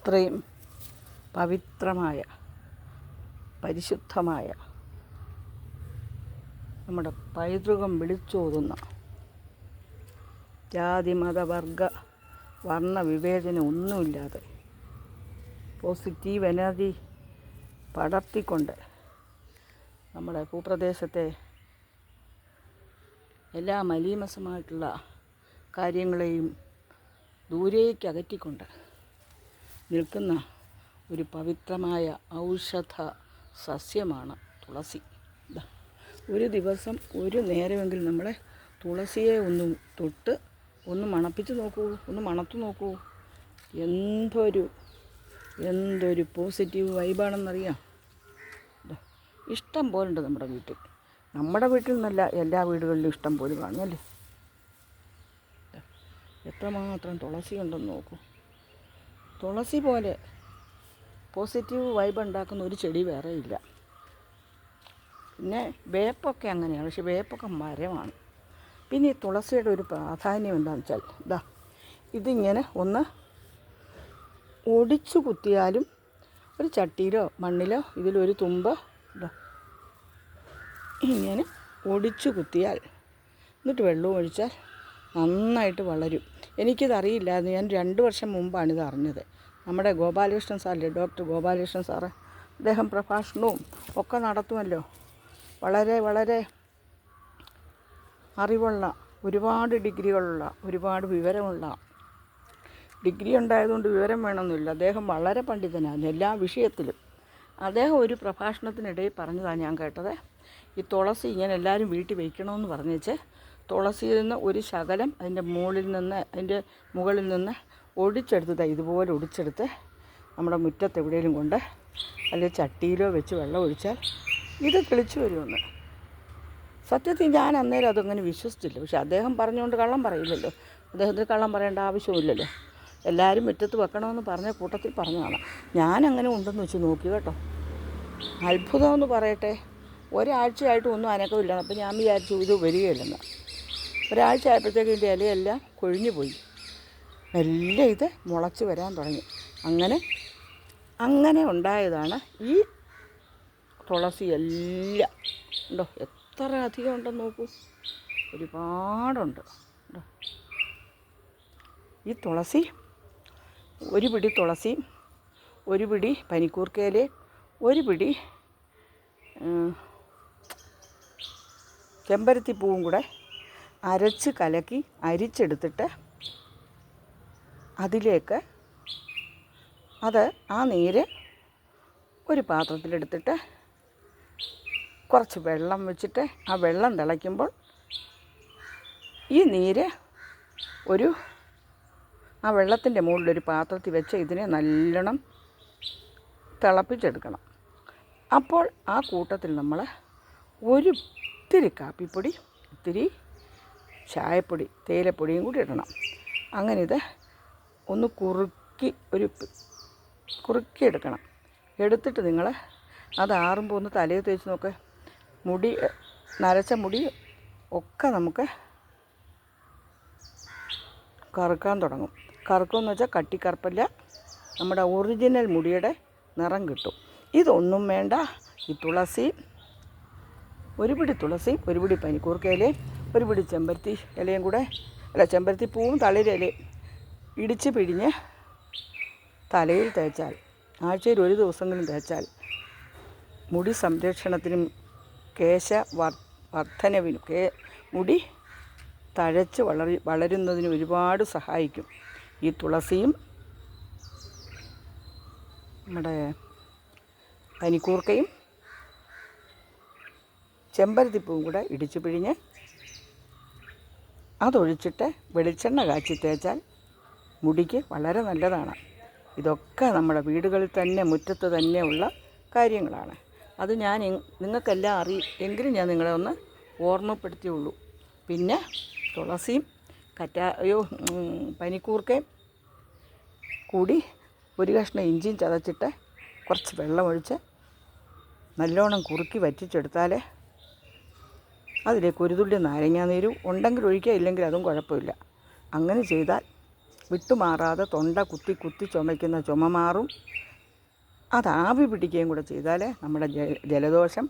അത്രയും പവിത്രമായ പരിശുദ്ധമായ നമ്മുടെ പൈതൃകം വിളിച്ചോതുന്ന ജാതി മതവർഗ വർണ വിവേചനം ഒന്നുമില്ലാതെ പോസിറ്റീവ് എനർജി പടർത്തിക്കൊണ്ട് നമ്മുടെ ഭൂപ്രദേശത്തെ എല്ലാ മലീമസമായിട്ടുള്ള കാര്യങ്ങളെയും ദൂരേക്ക് അകറ്റിക്കൊണ്ട് നിൽക്കുന്ന ഒരു പവിത്രമായ ഔഷധ സസ്യമാണ് തുളസി. ഒരു ദിവസം ഒരു നേരമെങ്കിലും നമ്മളെ തുളസിയെ ഒന്ന് തൊട്ട് ഒന്ന് മണപ്പിച്ച് നോക്കൂ ഒന്ന് മണത്തു നോക്കൂ. എന്തൊരു എന്തൊരു പോസിറ്റീവ് വൈബാണെന്നറിയാം. ഇഷ്ടം പോലുണ്ട് നമ്മുടെ വീട്ടിൽ. നമ്മുടെ വീട്ടിൽ നിന്നല്ല എല്ലാ വീടുകളിലും ഇഷ്ടം പോലെ കാണുമല്ലേ എത്രമാത്രം തുളസി ഉണ്ടെന്ന് നോക്കൂ. തുളസി പോലെ പോസിറ്റീവ് വൈബ് ഉണ്ടാക്കുന്ന ഒരു ചെടി വേറെ ഇല്ല. പിന്നെ വേപ്പൊക്കെ അങ്ങനെയാണ് പക്ഷെ വേപ്പൊക്കെ മരമാണ്. പിന്നെ ഈ തുളസിയുടെ ഒരു പ്രാധാന്യം എന്താണെന്ന് വെച്ചാൽ ഇതാ ഇതിങ്ങനെ ഒന്ന് ഒടിച്ചു കുത്തിയാലും ഒരു ചട്ടിയിലോ മണ്ണിലോ ഇതിലൊരു തുമ്പ് ഇതാ ഇങ്ങനെ ഒടിച്ചു കുത്തിയാൽ എന്നിട്ട് വെള്ളവും ഒഴിച്ചാൽ നന്നായിട്ട് വളരും. എനിക്കിതറിയില്ലായിരുന്നു ഞാൻ രണ്ട് വർഷം മുമ്പാണ് ഇത് അറിഞ്ഞത് നമ്മുടെ ഗോപാലകൃഷ്ണൻ സാറില്ലേ? Doctor Gopalakrishnan sir. അദ്ദേഹം പ്രഭാഷണവും ഒക്കെ നടത്തുമല്ലോ. വളരെ വളരെ അറിവുള്ള ഒരുപാട് ഡിഗ്രികളുള്ള ഒരുപാട് വിവരമുള്ള. ഡിഗ്രി ഉണ്ടായതുകൊണ്ട് വിവരം വേണമെന്നില്ല. അദ്ദേഹം വളരെ പണ്ഡിതനാണ് എല്ലാ വിഷയത്തിലും. അദ്ദേഹം ഒരു പ്രഭാഷണത്തിനിടയിൽ പറഞ്ഞതാണ് ഞാൻ കേട്ടത്. ഈ തുളസി ഇങ്ങനെ എല്ലാവരും വീട്ടിൽ വയ്ക്കണമെന്ന് പറഞ്ഞേച്ച് തുളസിയിൽ നിന്ന് ഒരു ശകലം അതിന്റെ മുകളിൽ നിന്ന് അതിന്റെ മുകളിൽ നിന്ന് ഒടിച്ചെടുത്ത് ഇതുപോലെ ഒടിച്ചെടുത്ത് നമ്മുടെ മുറ്റത്ത് എവിടെയെങ്കിലും കൊണ്ട് അല്ലെങ്കിൽ ചട്ടിയിലോ വെച്ച് വെള്ളം ഒഴിച്ചാൽ ഇത് കിളിച്ചു വരുമെന്ന്. സത്യത്തിൽ ഞാൻ അന്നേരം അതങ്ങനെ വിശ്വസിച്ചില്ല. പക്ഷെ അദ്ദേഹം പറഞ്ഞുകൊണ്ട് കള്ളം പറയില്ലല്ലോ. അദ്ദേഹത്തിന് കള്ളം പറയേണ്ട ആവശ്യമില്ലല്ലോ എല്ലാവരും മുറ്റത്ത് വെക്കണമെന്ന് പറഞ്ഞ കൂട്ടത്തിൽ പറഞ്ഞതാണ്. ഞാനങ്ങനെ ഉണ്ടെന്ന് വെച്ച് നോക്കി കേട്ടോ. അത്ഭുതമെന്ന് പറയട്ടെ. ഒരാഴ്ചയായിട്ട് ഒന്നും അനക്കമില്ല. അപ്പം ഞാൻ വിചാരിച്ചു ഇത് വരികയില്ലെന്ന്. ഒരാഴ്ച ആയപ്പോഴത്തേക്കും ഇതിന്റെ ഇലയെല്ലാം കൊഴിഞ്ഞു പോയി. മെല്ലെ ഇത് മുളച്ച് വരാൻ തുടങ്ങി. അങ്ങനെ അങ്ങനെ ഉണ്ടായതാണ് ഈ തുളസി എല്ലാം. ഉണ്ടോ? എത്ര അധികം ഉണ്ടെന്ന് നോക്കൂ. ഒരുപാടുണ്ട്. ഉണ്ടോ? ഈ തുളസി ഒരു പിടി തുളസി ഒരു പിടി പനിക്കൂർക്കയില ഒരു പിടി ചെമ്പരത്തി പൂവും കൂടെ അരച്ച് കലക്കി അരിച്ചെടുത്തിട്ട് അതിലേക്ക് അത് ആ നീര് ഒരു പാത്രത്തിലെടുത്തിട്ട് കുറച്ച് വെള്ളം വെച്ചിട്ട് ആ വെള്ളം തിളയ്ക്കുമ്പോൾ ഈ നീര് ഒരു ആ വെള്ളത്തിന്റെ മുകളിലൊരു പാത്രത്തിൽ വെച്ച് ഇതിനെ നല്ലോണം തിളപ്പിച്ചെടുക്കണം. അപ്പോൾ ആ കൂട്ടത്തിൽ നമ്മൾ ഒരു ഇത്തിരി കാപ്പിപ്പൊടി ഇത്തിരി ചായപ്പൊടി തേയിലപ്പൊടിയും കൂടി ഇടണം. അങ്ങനെ ഇത് ഒന്ന് കുറുക്കി ഒരു കുറുക്കി എടുക്കണം. എടുത്തിട്ട് നിങ്ങൾ അത് ആറുമ്പോൾ ഒന്ന് തലയിൽ തേച്ച് നോക്ക്. മുടി നരച്ച മുടി ഒക്കെ നമുക്ക് കറുക്കാൻ തുടങ്ങും. കറുക്കുമെന്ന് വെച്ചാൽ കട്ടിക്കറുപ്പല്ല നമ്മുടെ ഒറിജിനൽ മുടിയുടെ നിറം കിട്ടും. ഇതൊന്നും വേണ്ട. ഈ തുളസി ഒരു പിടി തുളസി ഒരു പിടി പനിക്കൂർക്കയിലയും ഒരു പിടി ചെമ്പരത്തി ഇലയും കൂടെ അല്ല ചെമ്പരത്തി പൂവും തളിരിലയും ഇടിച്ച് പിഴിഞ്ഞ് തലയിൽ തേച്ചാൽ ആഴ്ചയിൽ ഒരു ദിവസമെങ്കിലും തേച്ചാൽ മുടി സംരക്ഷണത്തിനും കേശ വർ- വർധനവിനും കേ മുടി തഴച്ച് വളരി വളരുന്നതിന് ഒരുപാട് സഹായിക്കും. ഈ തുളസിയും നമ്മുടെ പനിക്കൂർക്കയും ചെമ്പരത്തിപ്പൂവും കൂടെ ഇടിച്ചു പിഴിഞ്ഞ് അതൊഴിച്ചിട്ട് വെളിച്ചെണ്ണ കാച്ചി തേച്ചാൽ മുടിക്ക് വളരെ നല്ലതാണ്. ഇതൊക്കെ നമ്മുടെ വീടുകളിൽ തന്നെ മുറ്റത്ത് തന്നെ ഉള്ള കാര്യങ്ങളാണ്. അത് ഞാൻ നിങ്ങൾക്കെല്ലാം അറി എങ്കിലും ഞാൻ നിങ്ങളെ ഒന്ന് ഓർമ്മപ്പെടുത്തിയുള്ളൂ. പിന്നെ തുളസിയും അയ്യോ പനിക്കൂർക്കയും കൂടി ഒരു കഷ്ണം ഇഞ്ചിയും ചതച്ചിട്ട് കുറച്ച് വെള്ളമൊഴിച്ച് നല്ലോണം കുറുക്കി വറ്റിച്ചെടുത്താൽ അതിലേക്ക് ഒരു തുള്ളി നാരങ്ങാനീരും ഉണ്ടെങ്കിൽ ഒഴിക്കുക ഇല്ലെങ്കിൽ അതും കുഴപ്പമില്ല. അങ്ങനെ ചെയ്താൽ വിട്ടുമാറാതെ തൊണ്ട കുത്തി കുത്തി ചുമയ്ക്കുന്ന ചുമ മാറും. അത് ആവി പിടിക്കുകയും കൂടെ ചെയ്താൽ നമ്മുടെ ജലദോഷം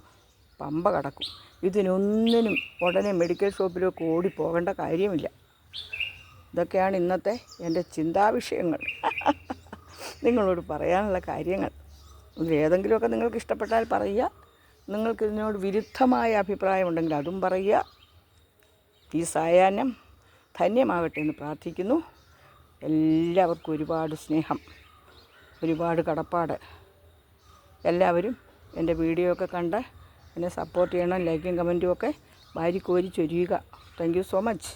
പമ്പ കടക്കും. ഇതിനൊന്നിനും ഉടനെ മെഡിക്കൽ ഷോപ്പിലേക്ക് ഓടി പോകേണ്ട കാര്യമില്ല. ഇതൊക്കെയാണ് ഇന്നത്തെ എന്റെ ചിന്താവിഷയങ്ങൾ. നിങ്ങളോട് പറയാനുള്ള കാര്യങ്ങൾ. ഏതെങ്കിലുമൊക്കെ നിങ്ങൾക്ക് ഇഷ്ടപ്പെട്ടാൽ പറയുക. നിങ്ങൾക്ക് ഇതിനോട് വിരുദ്ധമായ അഭിപ്രായം ഉണ്ടെങ്കിൽ അതും പറയുക. ഈ സായാഹ്നം ധന്യമാകട്ടെ എന്ന് പ്രാർത്ഥിക്കുന്നു. എല്ലാവർക്കും ഒരുപാട് സ്നേഹം ഒരുപാട് കടപ്പാട്. എല്ലാവരും എന്റെ വീഡിയോ ഒക്കെ കണ്ട് എന്നെ സപ്പോർട്ട് ചെയ്യണം ലൈക്കും കമന്റും ഒക്കെ വാരിക്കോരി ചൊരിയുക. Thank you so much